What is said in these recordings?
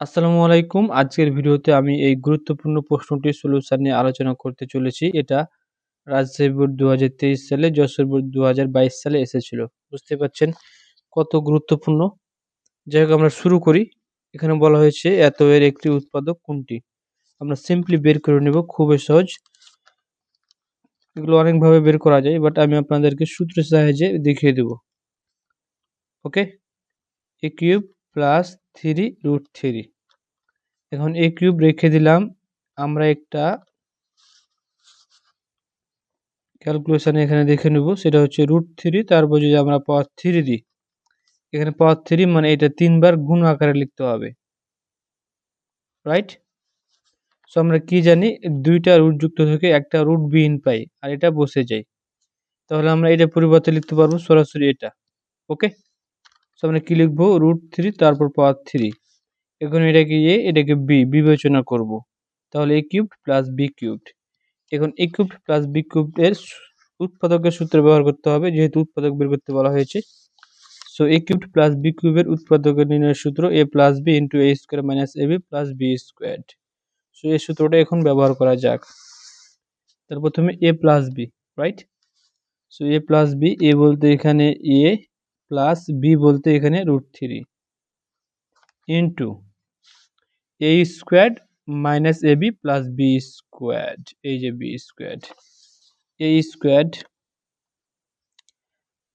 আসসালামু আলাইকুম। আজকের ভিডিওতে আমি এই গুরুত্বপূর্ণ প্রশ্নটির সলিউশন নিয়ে আলোচনা করতে চলেছি। এটা রাজশাহী বোর্ড দু সালে যশোর দু সালে এসেছিল। বুঝতে পারছেন কত গুরুত্বপূর্ণ? যাই হোক, আমরা শুরু করি। এখানে বলা হয়েছে এত এর একটি উৎপাদক কোনটি? আমরা সিম্পলি বের করে নেব, খুবই সহজ। এগুলো অনেকভাবে বের করা যায় বাট আমি আপনাদেরকে সূত্রের সাহায্যে দেখিয়ে দেব। Okay A cube plus three root three এখন এ কিউব রেখে দিলাম। আমরা একটা ক্যালকুলেশন এখানে দেখে নেব। সেটা হচ্ছে রুট থ্রি তারপর যদি আমরা পাওয়ার থ্রি দিই, এখানে পাওয়ার থ্রি মানে এটা তিনবার গুণ আকারে লিখতে হবে। রাইট সো আমরা কি জানি, দুইটা রুট যুক্ত থেকে একটা রুট বিহীন পাই, আর এটা বসে যায়। তাহলে আমরা এটা পরিবর্তে লিখতে পারব সরাসরি এটা। ওকে সো আমরা কি লিখব? রুট থ্রি তারপর পাওয়ার থ্রি এখন এটাকে এ, এটাকে বি বিবেচনা করব। তাহলে A cube plus B cubed এখন A cube plus B cube এর উৎপাদকের সূত্র ব্যবহার করতে হবে, যেহেতু উৎপাদক বের করতে বলা হয়েছে। So A cube plus B কিউবের উৎপাদকের নির্ণয়ের সূত্র A plus B into A square minus A B plus B square so এই সূত্রটা এখন ব্যবহার করা যাক। তার প্রথমে A plus B right so A plus B A বলতে এখানে এ প্লাস বি বলতে এখানে root three into A square minus A B plus B square এই যে বি স্কোয়ার এ স্কোয়ার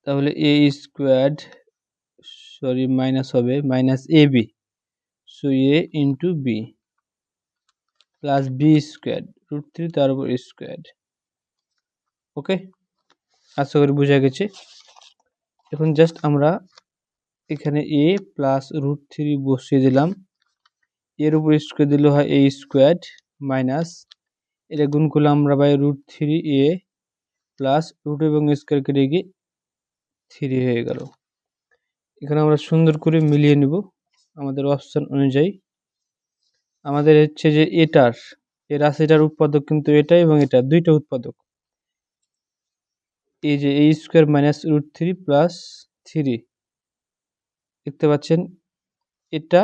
তাহলে এ স্কোয়ার সরি মাইনাস হবে minus A B so A into B plus B square root three তার উপর square okay আশা করি বোঝা গেছে। এখন জাস্ট আমরা এখানে এ প্লাস রুট থ্রি বসিয়ে দিলাম। এর উপর স্কোয়ার দিলে হয় এ স্কোয়ার মাইনাস এটা গুণ করলে আমরা পাই root three A plus root এবং স্কোয়ার কেটে গিয়ে থ্রি হয়ে গেল। এখানে আমরা সুন্দর করে মিলিয়ে নিব আমাদের অপশান অনুযায়ী। আমাদের হচ্ছে যে এটার এই রাশিটার উৎপাদক কিন্তু এটা এবং এটা দুইটা উৎপাদক। এই যে এই square minus root three plus three দেখতে পাচ্ছেন? এটা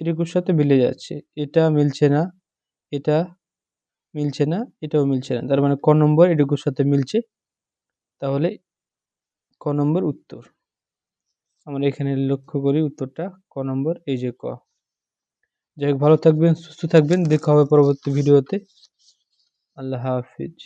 এটুকুর সাথে মিলে যাচ্ছে। এটা মিলছে না, এটা মিলছে না, এটাও মিলছে না। তার মানে ক নম্বর এটুকুর সাথে মিলছে। তাহলে ক নম্বর উত্তর। আমরা এখানে লক্ষ্য করি উত্তরটা, ক নম্বর, এই যে ক। যাই ভালো থাকবেন, সুস্থ থাকবেন। দেখা হবে পরবর্তী ভিডিওতে। আল্লাহ হাফিজ।